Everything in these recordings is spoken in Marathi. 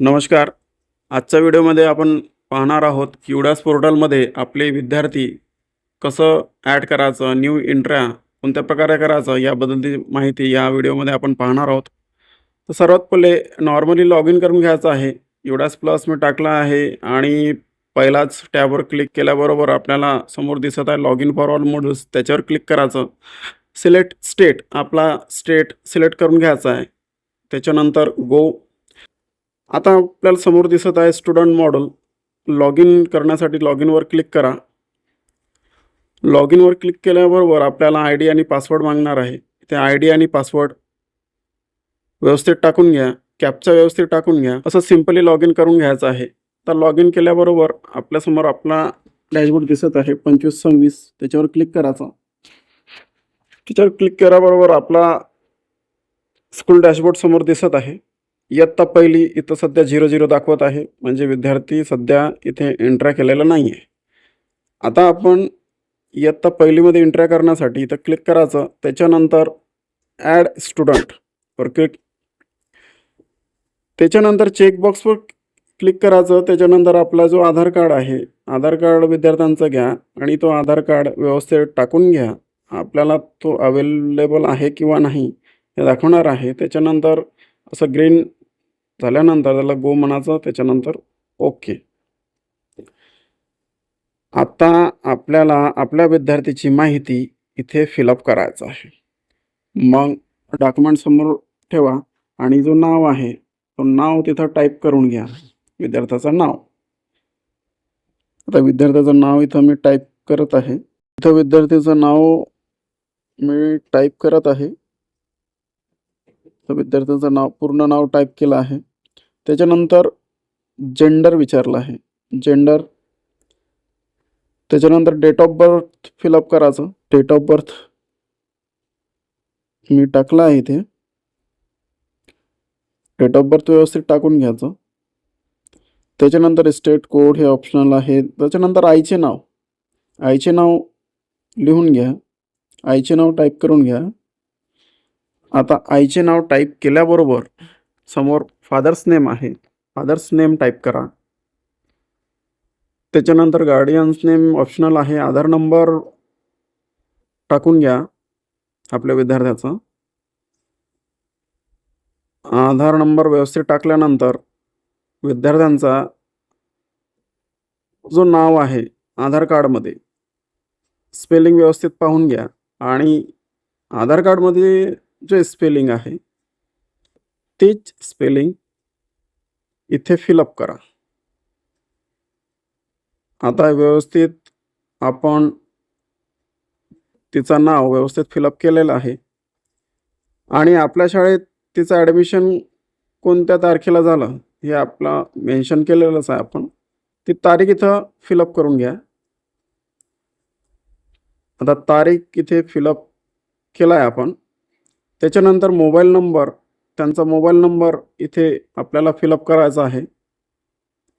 नमस्कार. आजच्या व्हिडिओमध्ये आपण पाहणार आहोत की उडास पोर्टलमध्ये आपले विद्यार्थी कसं ॲड करायचं न्यू इंट्र्या कोणत्या प्रकारे करायचं याबद्दलची माहिती या व्हिडिओमध्ये आपण पाहणार आहोत. तर सर्वात पहिले नॉर्मली लॉग इन करून घ्यायचं आहे. युडास प्लस मी टाकला आहे आणि पहिलाच टॅबवर क्लिक केल्याबरोबर आपल्याला समोर दिसत आहे log in for all models त्याच्यावर क्लिक करायचं. सिलेक्ट स्टेट आपला स्टेट सिलेक्ट करून घ्यायचा आहे. त्याच्यानंतर गो आता आपल्याला समोर दिसत आहे स्टुडंट मॉडेल लॉग इन करण्यासाठी लॉग इनवर क्लिक करा. लॉग इनवर क्लिक केल्याबरोबर आपल्याला आय डी आणि पासवर्ड मागणार आहे. ते आय डी आणि पासवर्ड व्यवस्थित टाकून घ्या. कॅपचा व्यवस्थित टाकून घ्या. असं सिम्पली लॉग इन करून घ्यायचं आहे. तर लॉग इन केल्याबरोबर आपल्यासमोर आपला डॅशबोर्ड दिसत आहे. पंचवीस सव्वीस. त्याच्यावर क्लिक करायचं. त्याच्यावर क्लिक केल्याबरोबर आपला स्कूल डॅशबोर्ड समोर दिसत आहे. इयत्ता पहिली इथं सध्या झिरो झिरो दाखवत आहे. म्हणजे विद्यार्थी सध्या इथे एंट्र्या केलेला नाही आहे आता आपण इयत्ता पहिलीमध्ये एंट्र्या करण्यासाठी इथं क्लिक करायचं. त्याच्यानंतर ॲड स्टुडंटवर क्लिक त्याच्यानंतर चेकबॉक्सवर क्लिक करायचं. त्याच्यानंतर आपला जो आधार कार्ड आहे आधार कार्ड विद्यार्थ्यांचं घ्या आणि तो आधार कार्ड व्यवस्थित टाकून घ्या. आपल्याला तो अवेलेबल आहे किंवा नाही हे दाखवणार आहे. त्याच्यानंतर असं ग्रीन झाल्यानंतर त्याला गो म्हणायचं त्याच्यानंतर ओके. आता आपल्याला आपल्या विद्यार्थीची माहिती इथे फिलअप करायचं आहे. मग डॉक्युमेंट समोर ठेवा आणि जो नाव आहे तो नाव तिथं टाईप करून घ्या विद्यार्थ्याचं नाव. आता विद्यार्थ्याचं नाव इथं मी टाईप करत आहे. इथं विद्यार्थ्याचं नाव मी टाईप करत आहे. तर विद्यार्थ्याचं नाव पूर्ण नाव टाईप केलं आहे. त्याच्यानंतर जेंडर विचारलं आहे. जेंडर त्याच्यानंतर date of birth fill up करायचं. डेट ऑफ बर्थ मी टाकलं आहे इथे. डेट ऑफ बर्थ व्यवस्थित टाकून घ्यायचं. त्याच्यानंतर स्टेट कोड हे ऑप्शनल आहे. त्याच्यानंतर आईचे नाव. आईचे नाव लिहून घ्या. आईचे नाव टाईप करून घ्या. आता आईचे नाव टाईप केल्याबरोबर समोर फादर्स नेम आहे. फादर्स नेम टाईप करा. त्याच्यानंतर गार्डियन्स नेम ऑप्शनल आहे. आधार नंबर टाकून घ्या आपल्या विद्यार्थ्याचा. आधार नंबर व्यवस्थित टाकल्यानंतर विद्यार्थ्यांचा जो नाव आहे आधार कार्डमध्ये स्पेलिंग व्यवस्थित पाहून घ्या. आणि आधार कार्डमध्ये जे स्पेलिंग आहे तेच स्पेलिंग इथे फिलअप करा. आता व्यवस्थित आपण तिचं नाव व्यवस्थित फिलअप केलेलं आहे. आणि आपल्या शाळेत तिचं ॲडमिशन कोणत्या तारखेला झालं हे आपला मेन्शन केलेलंच आहे आपण. ती तारीख इथं फिलअप करून घ्या. आता तारीख इथे फिलअप केला आहे आपण. त्याच्यानंतर मोबाईल नंबर त्यांचा मोबाईल नंबर इथे आपल्याला फिलअप करायचा आहे.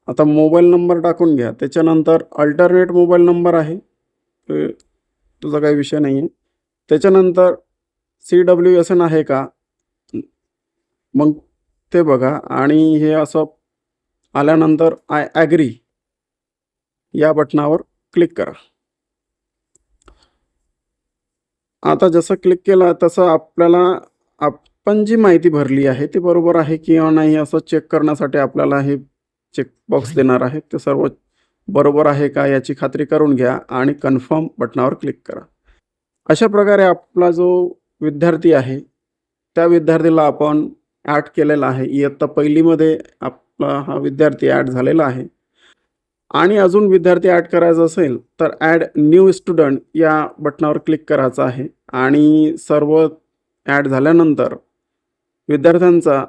आता मोबाईल नंबर टाकून घ्या. त्याच्यानंतर अल्टरनेट मोबाईल नंबर आहे. तुझा काही विषय नाही आहे त्याच्यानंतर सी डब्ल्यू एस एन आहे का? मग ते बघा. आणि हे असं आल्यानंतर आय ॲग्री या बटनावर क्लिक करा. आता जसं क्लिक केलं तसं आपल्याला आप आपण जी माहिती भरली आहे ती बरोबर आहे किंवा नाही असं चेक करण्यासाठी आपल्याला हे चेकबॉक्स देणार आहे. ते सर्व बरोबर आहे का याची खात्री करून घ्या आणि कन्फर्म बटनावर क्लिक करा. अशा प्रकारे आपला जो विद्यार्थी आहे त्या विद्यार्थीला आपण ॲड केलेला आहे. इयत्ता पहिलीमध्ये आपला हा विद्यार्थी ॲड झालेला आहे. आणि अजून विद्यार्थी ॲड करायचा असेल तर ॲड न्यू स्टुडंट या बटनावर क्लिक करायचं आहे. आणि सर्व ॲड झाल्यानंतर विद्यार्थ्यांचा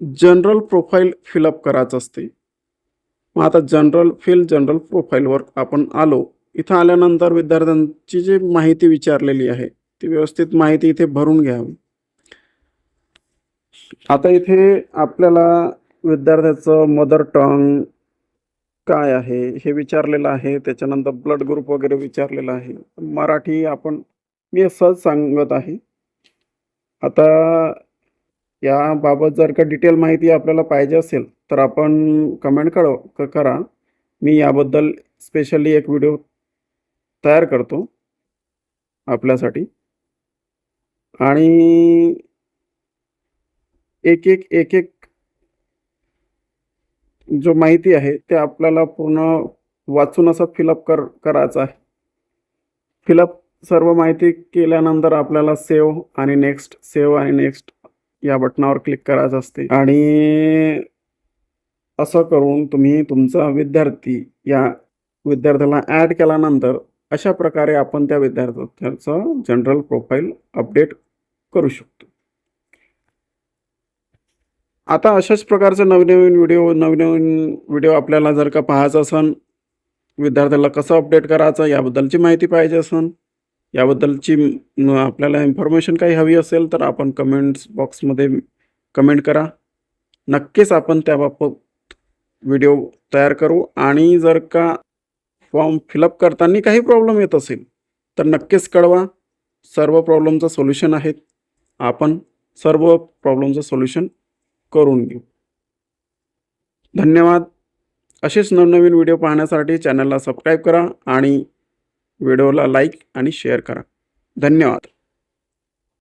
जनरल प्रोफाईल फिलअप करायचं असते. मग आता जनरल फिल जनरल प्रोफाईलवर आपण आलो. इथं आल्यानंतर विद्यार्थ्यांची जी माहिती विचारलेली आहे ती व्यवस्थित माहिती इथे भरून घ्यावी. आता इथे आपल्याला विद्यार्थ्याचं मदर टंग काय आहे हे विचारलेलं आहे. त्याच्यानंतर ब्लड ग्रुप वगैरे विचारलेलं आहे. मराठी आपण मी सहज सांगत आहे. आता याबाबत जर का डिटेल माहिती आपल्याला पाहिजे असेल तर आपण कमेंट कळव क करा. मी याबद्दल स्पेशली एक व्हिडिओ तयार करतो आपल्यासाठी. आणि एक एक एक एक जो माहिती आहे ते आपल्याला पूर्ण वाचून असं फिलअप कर करायचं आहे. फिलअप सर्व माहिती केल्यानंतर आपल्याला सेव्ह आणि नेक्स्ट सेव्ह आणि नेक्स्ट या बटनावर क्लिक करायचं असते. आणि असं करून तुम्ही तुमचा विद्यार्थी या विद्यार्थ्याला ॲड केल्यानंतर अशा प्रकारे आपण त्या विद्यार्थ्याचं जनरल प्रोफाईल अपडेट करू शकतो. आता अशाच प्रकारचे नवनवीन व्हिडिओ नवनवीन व्हिडिओ आपल्याला जर का पाहायचं असेल विद्यार्थ्याला कसं अपडेट करायचं याबद्दलची माहिती पाहिजे असेल याबद्दलची आपल्याला इन्फॉर्मेशन काही हवी असेल तर आपण कमेंट्स बॉक्समध्ये कमेंट करा. नक्कीच आपण त्याबाबत व्हिडिओ तयार करू आणि जर का फॉर्म फिलअप करताना काही प्रॉब्लेम येत असेल तर नक्कीच कळवा. सर्व प्रॉब्लेमचं सोल्युशन आहेत. आपण सर्व प्रॉब्लेमचं सोल्युशन करून घेऊ. धन्यवाद. असेच नवनवीन व्हिडिओ पाहण्यासाठी चॅनलला सबस्क्राईब करा आणि व्हिडिओला लाईक आणि शेअर करा. धन्यवाद.